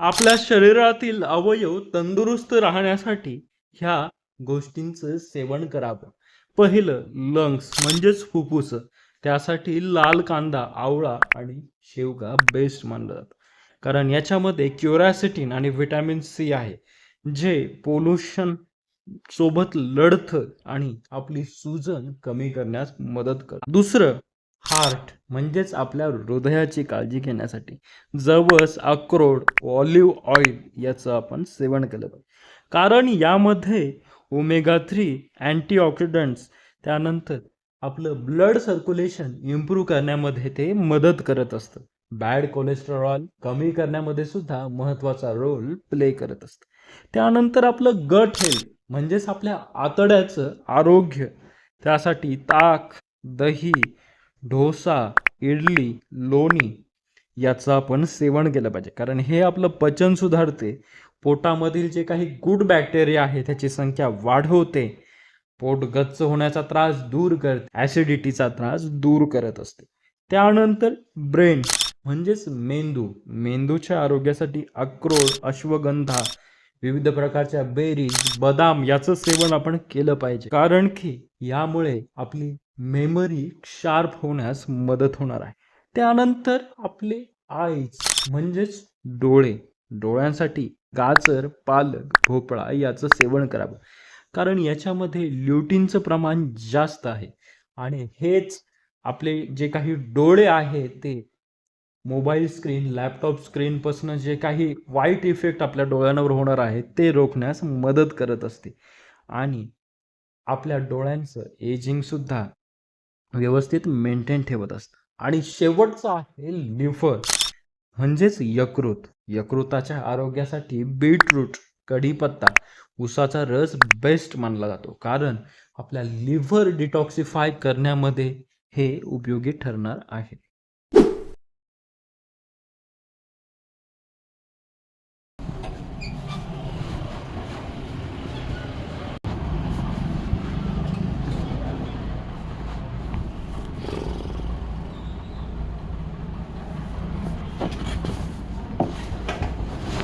आपल्या शरीरातील अवयव तंदुरुस्त राहण्यासाठी ह्या गोष्टींचं सेवन करावं. पहिलं लंग्स म्हणजेच फुफ्फुस. त्यासाठी लाल कांदा आवळा आणि शेवगा बेस्ट मानलं. जातं कारण याच्यामध्ये क्युरॅसिटीन आणि व्हिटॅमिन सी आहे जे पोल्युशन सोबत लढतं आणि आपली सूजन कमी करण्यास मदत करतं. दुसरं हार्ट म्हणजेच आपल्या हृदयाची काळजी घेण्यासाठी. जवस अक्रोड ऑलिव्ह ऑइल याचं आपण सेवन केलं पाहिजे. कारण यामध्ये ओमेगा थ्री अँटीऑक्सिडंट्स त्यानंतर आपलं ब्लड सर्क्युलेशन इम्प्रूव्ह करण्यामध्ये ते मदत करत असतं. बॅड कोलेस्टेरॉल कमी करण्यामध्ये सुद्धा महत्त्वाचा रोल प्ले करत असतं. त्यानंतर आपलं गट हेल्थ म्हणजेच आपल्या आतड्याचं आरोग्य त्यासाठी ताक दही डोसा इडली लोणी याचं आपण सेवन केलं पाहिजे. कारण हे आपलं पचन सुधारते. पोटामधील जे काही गुड बॅक्टेरिया आहे त्याची संख्या वाढवते. पोट गच्च होण्याचा त्रास दूर करत. ॲसिडिटीचा त्रास दूर करत असते. त्यानंतर ब्रेन म्हणजेच मेंदू. मेंदूच्या आरोग्यासाठी अक्रोड अश्वगंधा विविध प्रकारच्या बेरीज बदाम याचं सेवन आपण केलं पाहिजे. कारण की यामुळे आपली मेमरी शार्प होण्यास मदत होणार आहे. त्यानंतर आपले आईज म्हणजेच डोळे डोळ्यांसाठी गाजर पालक भोपळा याचं सेवन करावं. कारण याच्यामध्ये ल्युटीनचं प्रमाण जास्त आहे. आणि हेच आपले जे काही डोळे आहे ते मोबाईल स्क्रीन लॅपटॉप स्क्रीनपासून जे काही वाईट इफेक्ट आपल्या डोळ्यांवर होणार आहे ते रोखण्यास मदत करत असते. आणि आपल्या डोळ्यांचं एजिंगसुद्धा व्यवस्थित मेंटेन ठेवत असतं. आणि शेवटचं आहे लिव्हर. म्हणजेच यकृत. यकृताच्या आरोग्यासाठी बीटरूट कढीपत्ता उसाचा रस बेस्ट मानला जातो. कारण आपल्या लिव्हर डिटॉक्सिफाय करण्यामध्ये हे उपयोगी ठरणार आहे.